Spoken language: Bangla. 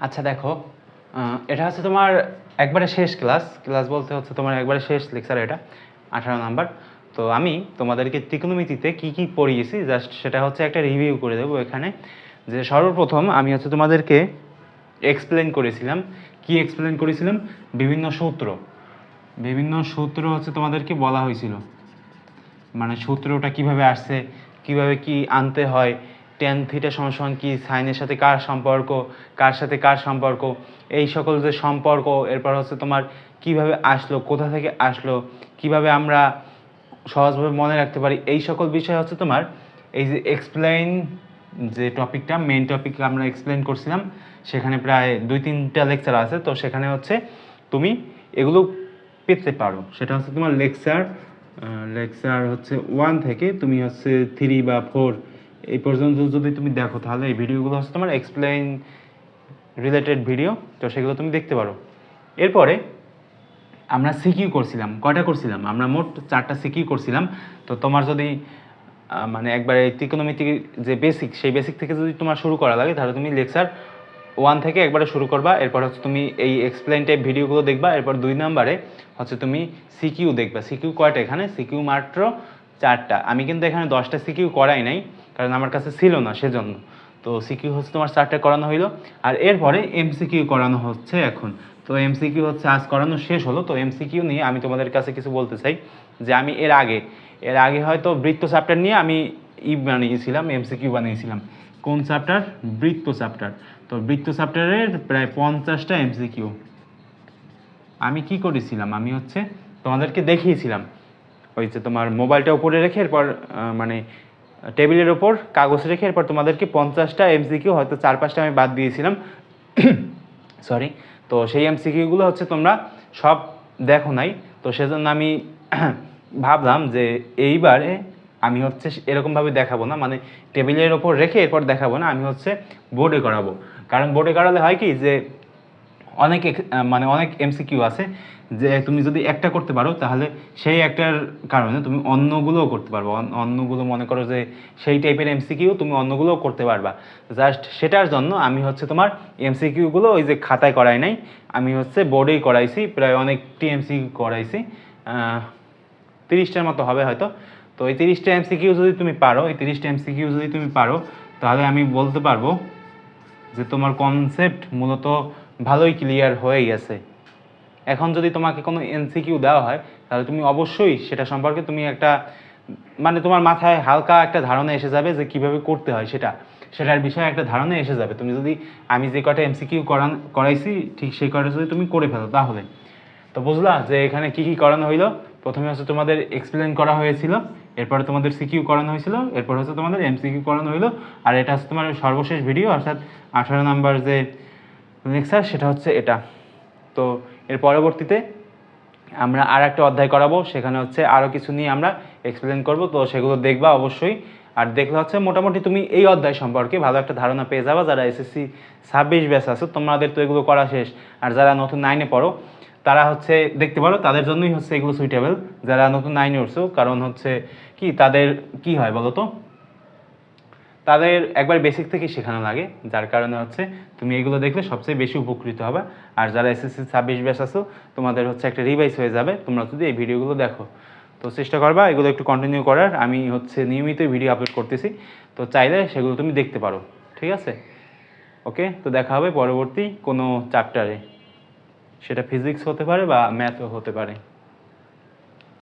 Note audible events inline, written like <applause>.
আচ্ছা দেখো এটা হচ্ছে তোমার একবারে শেষ ক্লাস। ক্লাস বলতে হচ্ছে তোমার একবারে শেষ লেকচার এটা, আঠারো নাম্বার। তো আমি তোমাদেরকে ত্রিকোণমিতিতে কি কি পড়িয়েছি, জাস্ট সেটা হচ্ছে একটা রিভিউ করে দেবো এখানে। যে সর্বপ্রথম আমি হচ্ছে তোমাদেরকে এক্সপ্লেন করেছিলাম। কি এক্সপ্লেন করেছিলাম? বিভিন্ন সূত্র। বিভিন্ন সূত্র হচ্ছে তোমাদেরকে বলা হয়েছিল। মানে সূত্রটা কীভাবে আসছে, কীভাবে কি আনতে হয় টেন থিটা সমান কি? সাইনের সাথে কার সম্পর্ক? কার সাথে কার সম্পর্ক? এই সকল যে সম্পর্ক, এরপর হচ্ছে তোমার কীভাবে আসলো, কোথা থেকে আসলো, কীভাবে আমরা সহজভাবে মনে রাখতে পারি, এই সকল বিষয় হচ্ছে তোমার এই যে এক্সপ্লেইন যে টপিকটা মেন টপিক আমরা এক্সপ্লেন করছিলাম, সেখানে প্রায় দুই, তিনটা লেকচার আছে। তো সেখানে হচ্ছে তুমি এগুলো পেতে পারো। সেটা হচ্ছে তোমার লেকচার লেকচার হচ্ছে ওয়ান থেকে তুমি হচ্ছে থ্রি বা ফোর এই পর্যন্ত যদি তুমি দেখো, তাহলে এই ভিডিওগুলো হচ্ছে তোমার এক্সপ্লেইন রিলেটেড ভিডিও তো সেগুলো তুমি দেখতে পারো। এরপরে আমরা সিকিউ করছিলাম, কয়টা করছিলাম? আমরা মোট চারটা সিকিউ করছিলাম। তো তোমার যদি মানে একবার এই ত্রিকোণমিতিক যে বেসিক সেই বেসিক থেকে যদি তোমার শুরু করা লাগে, তাহলে তুমি লেকচার ওয়ান থেকে একবারে শুরু করবা। এরপর হচ্ছে তুমি এই এক্সপ্লেন টাইপ ভিডিওগুলো দেখবা। এরপর দুই নম্বরে হচ্ছে তুমি সিকিউ দেখবা। সিকিউ কয়টা এখানে? সিকিউ মাত্র চারটা। আমি কিন্তু এখানে দশটা সিকিউ করাই নাই, কারণ আমার কাছে ছিল না সেজন্য। তো সিকিউ হচ্ছে তোমার চারটা করানো হইল, আর এরপরে এমসিকিউ করানো হচ্ছে এখন। তো এমসিকিউ হচ্ছে আজ করানো শেষ হলো, তো এমসিকিউ নিয়ে আমি তোমাদের কাছে কিছু বলতে চাই, যে আমি এর আগে এর আগে হয়তো বৃত্ত চ্যাপ্টার নিয়ে আমি ই বানিয়েছিলাম, এমসিকিউ বানিয়েছিলাম। কোন চ্যাপ্টার? বৃত্ত চ্যাপ্টার। তো বৃত্ত চ্যাপ্টারের প্রায় পঞ্চাশটা এমসিকিউ। আমি কি করেছিলাম? আমি হচ্ছে তোমাদেরকে দেখিয়েছিলাম ওই যে তোমার মোবাইলটা উপরে রেখে এরপর মানে টেবিলের ওপর কাগজ রেখে এরপর তোমাদেরকে পঞ্চাশটা এমসিকিউ হয়তো চার পাঁচটা আমি বাদ দিয়েছিলাম। <coughs> সরি তো সেই এমসিকিউগুলো হচ্ছে তোমরা সব দেখো নাই। তো সেজন্য আমি <coughs> ভাবলাম যে এইবারে আমি হচ্ছে এরকমভাবে দেখাবো না। মানে টেবিলের ওপর রেখে এরপর দেখাবো না। আমি হচ্ছে বোর্ডে করাবো। কারণ বোর্ডে করালে হয় কি যে অনেক মানে অনেক এমসিকিউ আছে যে তুমি যদি একটা করতে পারো, তাহলে সেই একটার কারণে তুমি অন্যগুলোও করতে পারবে। অন- অন্যগুলো মনে করো যে সেই টাইপের এমসিকিউ তুমি অন্যগুলোও করতে পারবা। জাস্ট সেটার জন্য আমি হচ্ছে তোমার এমসিকিউগুলো ওই যে খাতায় করাই নাই, আমি হচ্ছে বোর্ডেই করাইছি, প্রায় অনেকটি এমসিকিউ করাইছি তিরিশটার মতো হবে হয়তো। তো এই তিরিশটা এমসিকিউ যদি তুমি পারো, এই তিরিশটা এমসিকিউ যদি তুমি পারো, তাহলে আমি বলতে পারব যে তোমার কনসেপ্ট মূলত ভালোই ক্লিয়ার হয়ে গেছে। এখন যদি তোমাকে কোনো এনসিকিউ দেওয়া হয়, তাহলে তুমি অবশ্যই সেটা সম্পর্কে তুমি একটা মানে তোমার মাথায় হালকা একটা ধারণা এসে যাবে যে কীভাবে করতে হয় সেটা। সেটার বিষয়ে একটা ধারণা এসে যাবে। তুমি যদি, আমি যে কটা এমসিকিউ করান, করাইছি, ঠিক সেই কটা যদি তুমি করে ফেলো তাহলে। তো বুঝলা যে এখানে কি কি করানো হইল? প্রথমে হচ্ছে তোমাদের এক্সপ্লেন করা হয়েছিল, এরপরে তোমাদের সিকিউ করানো হয়েছিল, এরপর হচ্ছে তোমাদের এমসিকিউ করানো হইল, আর এটা হচ্ছে তোমার সর্বশেষ ভিডিও অর্থাৎ আঠারো নাম্বার যে লেকচার সেটা হচ্ছে এটা। তো এর পরবর্তীতে আমরা আর একটা অধ্যায় করাবো, সেখানে হচ্ছে আরও কিছু নিয়ে আমরা এক্সপ্লেন করব। তো সেগুলো দেখবা অবশ্যই। আর দেখলে হচ্ছে মোটামুটি তুমি এই অধ্যায় সম্পর্কে ভালো একটা ধারণা পেয়ে যাবা। যারা এসএসসি ছাব্বিশ ব্যাচ আছো, তোমাদের তো এগুলো করা শেষ। আর যারা নতুন নাইনে পড়ো, তারা হচ্ছে দেখতে পারো, তাদের জন্যই হচ্ছে এগুলো সুইটেবল যারা নতুন নাইনে উঠছো, কারণ হচ্ছে কি, তাদের কি হয় বলো তো? তাদের একবার বেসিক থেকে শেখানো লাগে, যার কারণে হচ্ছে তুমি এগুলো দেখলে সবচেয়ে বেশি উপকৃত হবে। আর যারা এসএসসি ছাব্বিশ ব্যাস আছো, তোমাদের হচ্ছে একটা রিভাইজ হয়ে যাবে, তোমরা যদি এই ভিডিওগুলো দেখো। তো চেষ্টা করবা এগুলো একটু কন্টিনিউ করার, আমি হচ্ছে নিয়মিত ভিডিও আপলোড করতেছি। তো চাইলে সেগুলো তুমি দেখতে পারো, ঠিক আছে? ওকে তো দেখা হবে পরবর্তী কোনো চ্যাপ্টারে সেটা ফিজিক্স হতে পারে বা ম্যাথও হতে পারে।